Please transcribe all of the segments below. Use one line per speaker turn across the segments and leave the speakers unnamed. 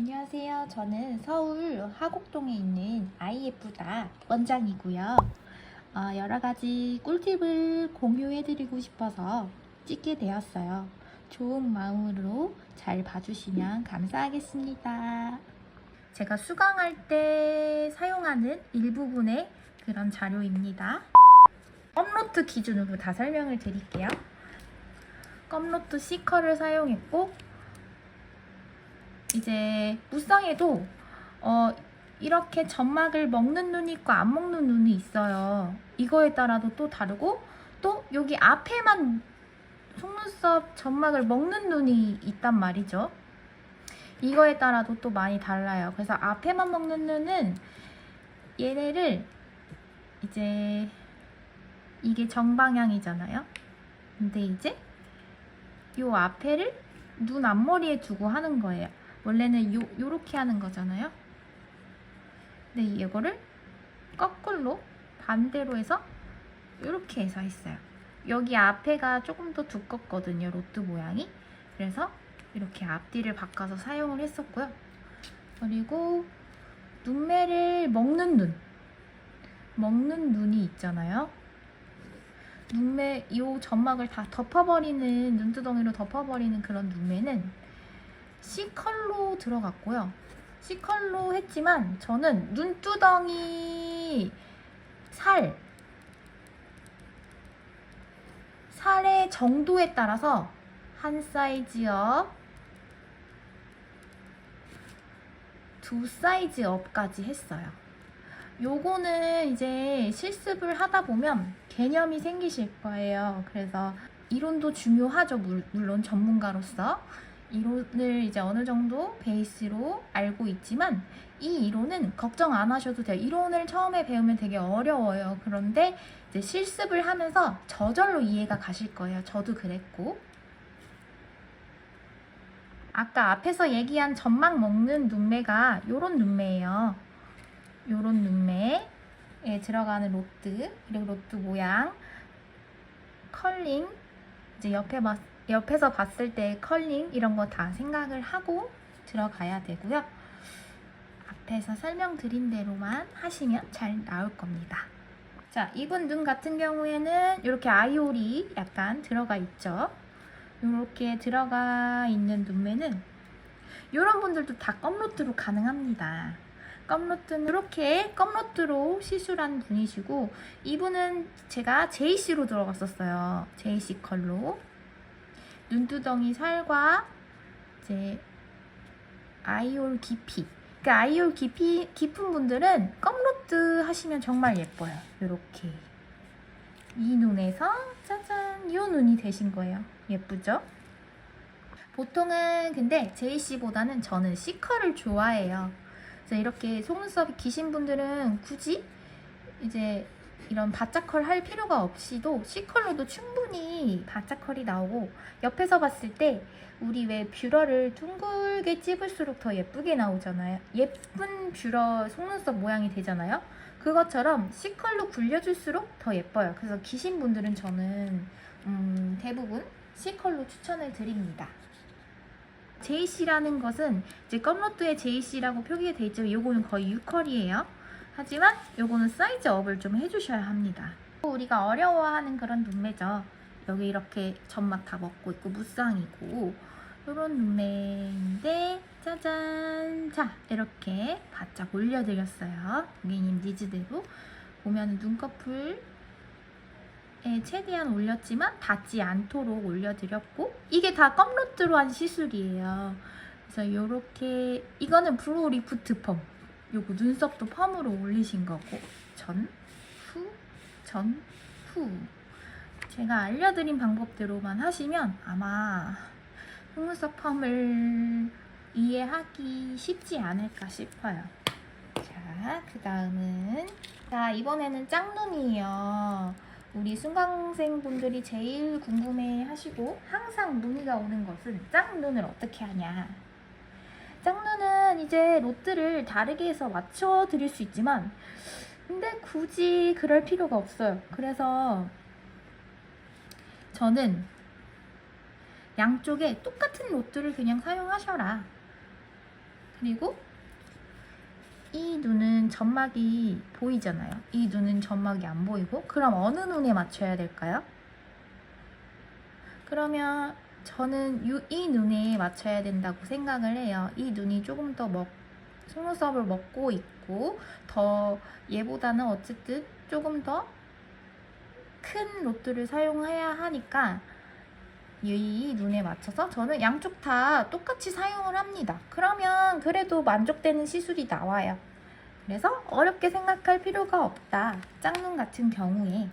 안녕하세요. 저는 서울 화곡동에 있는 아이예쁘다 원장이고요. 어, 여러 가지 꿀팁을 공유해드리고 싶어서 찍게 되었어요. 좋은 마음으로 잘 봐주시면 감사하겠습니다. 제가 수강할 때 사용하는 일부분의 그런 자료입니다. 껌로트 기준으로 다 설명을 드릴게요. 껌로트 C컬을 사용했고 이제 무쌍에도 어, 이렇게 점막을 먹는 눈이 있고 안 먹는 눈이 있어요. 이거에 따라도 또 다르고 또 여기 앞에만 속눈썹 점막을 먹는 눈이 있단 말이죠. 이거에 따라도 또 많이 달라요. 그래서 앞에만 먹는 눈은 얘네를 이제 이게 정방향이잖아요. 근데 이제 요 앞에를 눈 앞머리에 두고 하는 거예요. 원래는 요, 요렇게 하는 거잖아요. 근데 이거를 거꾸로 반대로 해서 요렇게 해서 했어요. 여기 앞에가 조금 더 두껍거든요. 로트 모양이. 그래서 이렇게 앞뒤를 바꿔서 사용을 했었고요. 그리고 눈매를 먹는 눈. 먹는 눈이 있잖아요. 눈매, 이 점막을 다 덮어버리는, 눈두덩이로 덮어버리는 그런 눈매는 C컬로 들어갔고요. C컬로 했지만 저는 눈두덩이 살, 살의 정도에 따라서 한 사이즈업, 두 사이즈업까지 했어요. 요거는 이제 실습을 하다 보면 개념이 생기실 거예요. 그래서 이론도 중요하죠. 물- 물론 전문가로서. 이론을 이제 어느 정도 베이스로 알고 있지만 이 이론은 걱정 안 하셔도 돼요. 이론을 처음에 배우면 되게 어려워요. 그런데 이제 실습을 하면서 저절로 이해가 가실 거예요. 저도 그랬고. 아까 앞에서 얘기한 점막 먹는 눈매가 요런 눈매예요. 요런 눈매에 들어가는 로트, 그리고 로트 모양, 컬링, 이제 옆에 봤, 옆에서 봤을 때 컬링 이런 거 다 생각을 하고 들어가야 되고요. 앞에서 설명드린 대로만 하시면 잘 나올 겁니다. 자, 이분 눈 같은 경우에는 이렇게 아이올이 약간 들어가 있죠. 이렇게 들어가 있는 눈매는 이런 분들도 다 껌로트로 가능합니다. 껌로트는 이렇게 껌로트로 시술한 분이시고 이분은 제가 JC로 들어갔었어요. JC 컬로 눈두덩이 살과 이제 아이올 깊이 그 아이올 깊이 깊은 분들은 껌로트 하시면 정말 예뻐요. 이렇게 이 눈에서 짜잔 이 눈이 되신 거예요. 예쁘죠? 보통은 근데 JC보다는 저는 C컬을 좋아해요. 그래서 이렇게 속눈썹이 기신 분들은 굳이 이제 이런 바짝컬 할 필요가 없이도 C컬로도 충분히 바짝컬이 나오고 옆에서 봤을 때 우리 왜 뷰러를 둥글게 찝을수록 더 예쁘게 나오잖아요. 예쁜 뷰러 속눈썹 모양이 되잖아요. 그것처럼 C컬로 굴려줄수록 더 예뻐요. 그래서 기신 분들은 저는 음, 대부분 C컬로 추천을 드립니다. JC라는 것은 이제 껌로트의 JC라고 표기가 되어 있지만 요거는 거의 6컬이에요. 하지만 요거는 사이즈 업을 좀 해주셔야 합니다. 우리가 어려워하는 그런 눈매죠. 여기 이렇게 점막 다 먹고 있고 무쌍이고 요런 눈매인데 짜잔 자 이렇게 바짝 올려드렸어요. 고객님 니즈대로 보면 눈꺼풀 에 최대한 올렸지만 닿지 않도록 올려드렸고 이게 다 껌로트로 한 시술이에요. 그래서 이렇게 이거는 브로우 리프트 펌 요거 눈썹도 펌으로 올리신 거고 전, 후, 전, 후 제가 알려드린 방법대로만 하시면 아마 속눈썹 펌을 이해하기 쉽지 않을까 싶어요. 자, 그 다음은 자 이번에는 짝눈이에요. 우리 수강생분들이 제일 궁금해 하시고 항상 문의가 오는 것은 짝눈을 어떻게 하냐. 짝눈은 이제 롯들을 다르게 해서 맞춰 드릴 수 있지만 근데 굳이 그럴 필요가 없어요. 그래서 저는 양쪽에 똑같은 롯들을 그냥 사용하셔라. 그리고 이 눈은 점막이 보이잖아요. 이 눈은 점막이 안 보이고 그럼 어느 눈에 맞춰야 될까요? 그러면 저는 유- 이 눈에 맞춰야 된다고 생각을 해요. 이 눈이 조금 더 먹, 속눈썹을 먹고 있고 더 얘보다는 어쨌든 조금 더큰 롯들을 사용해야 하니까 이 눈에 맞춰서 저는 양쪽 다 똑같이 사용을 합니다. 그러면 그래도 만족되는 시술이 나와요. 그래서 어렵게 생각할 필요가 없다. 짝눈 같은 경우에.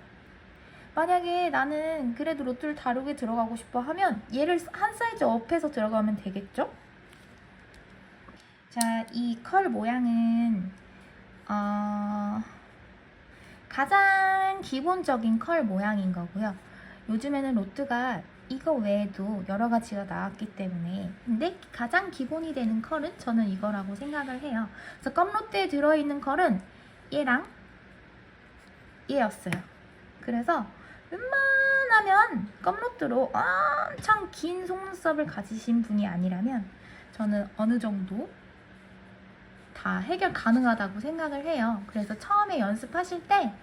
만약에 나는 그래도 롯들 다르게 들어가고 싶어 하면 얘를 한 사이즈 업해서 들어가면 되겠죠? 자, 이 컬 모양은 어, 가장 기본적인 컬 모양인 거고요. 요즘에는 롯드가 이거 외에도 여러 가지가 나왔기 때문에 근데 가장 기본이 되는 컬은 저는 이거라고 생각을 해요. 그래서 껌롯드에 들어있는 컬은 얘랑 얘였어요. 그래서 웬만하면 껌롯드로 엄청 긴 속눈썹을 가지신 분이 아니라면 저는 어느 정도 다 해결 가능하다고 생각을 해요. 그래서 처음에 연습하실 때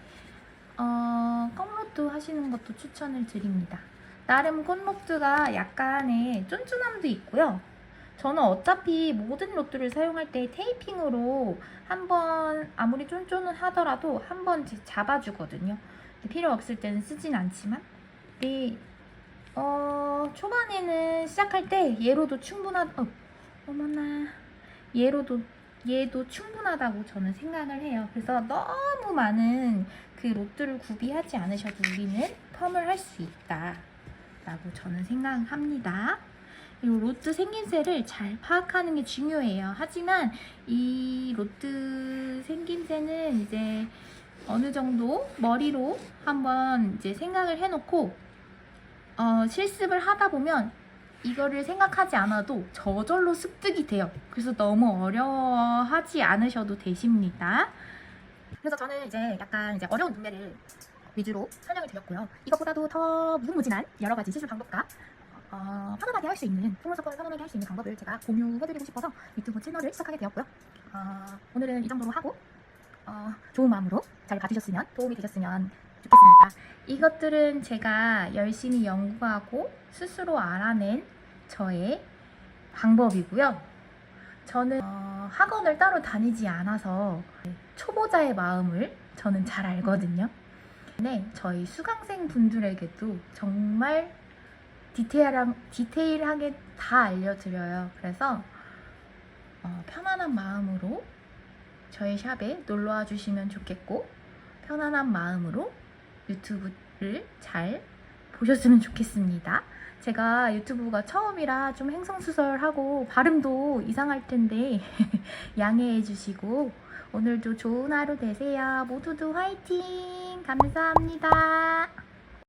어, 껌로드 하시는 것도 추천을 드립니다. 나름 껌로드가 약간의 쫀쫀함도 있고요. 저는 어차피 모든 로드를 사용할 때 테이핑으로 한번 아무리 쫀쫀은 하더라도 한번 잡아주거든요. 필요 없을 때는 쓰진 않지만 이 어, 초반에는 시작할 때 얘로도 충분하 어, 어머나 얘로도 얘도 충분하다고 저는 생각을 해요. 그래서 너무 많은 그 롯들을 구비하지 않으셔도 우리는 펌을 할 수 있다. 라고 저는 생각합니다. 그리고 로드 생김새를 잘 파악하는 게 중요해요. 하지만 이 로드 생김새는 이제 어느 정도 머리로 한번 이제 생각을 해놓고 어, 실습을 하다 보면 이거를 생각하지 않아도 저절로 습득이 돼요. 그래서 너무 어려워하지 않으셔도 되십니다. 그래서 저는 이제 약간 이제 어려운 눈매를 위주로 설명을 드렸고요. 이것보다도 더 무궁무진한 여러 가지 시술 방법과 어, 편안하게 할 수 있는 속눈썹을 편안하게 할 수 있는 방법을 제가 공유해드리고 싶어서 유튜브 채널을 시작하게 되었고요. 어, 오늘은 이 정도로 하고 어, 좋은 마음으로 잘 봐주셨으면 도움이 되셨으면 좋겠습니다. 이것들은 제가 열심히 연구하고 스스로 알아낸 저의 방법이고요. 저는 어, 학원을 따로 다니지 않아서 초보자의 마음을 저는 잘 알거든요. 네, 저희 수강생 분들에게도 정말 디테일한, 디테일하게 다 알려드려요. 그래서 어, 편안한 마음으로 저희 샵에 놀러와 주시면 좋겠고 편안한 마음으로 유튜브를 잘 보셨으면 좋겠습니다. 제가 유튜브가 처음이라 좀 행성수설하고 발음도 이상할 텐데 양해해 주시고 오늘도 좋은 하루 되세요. 모두도 화이팅! 감사합니다.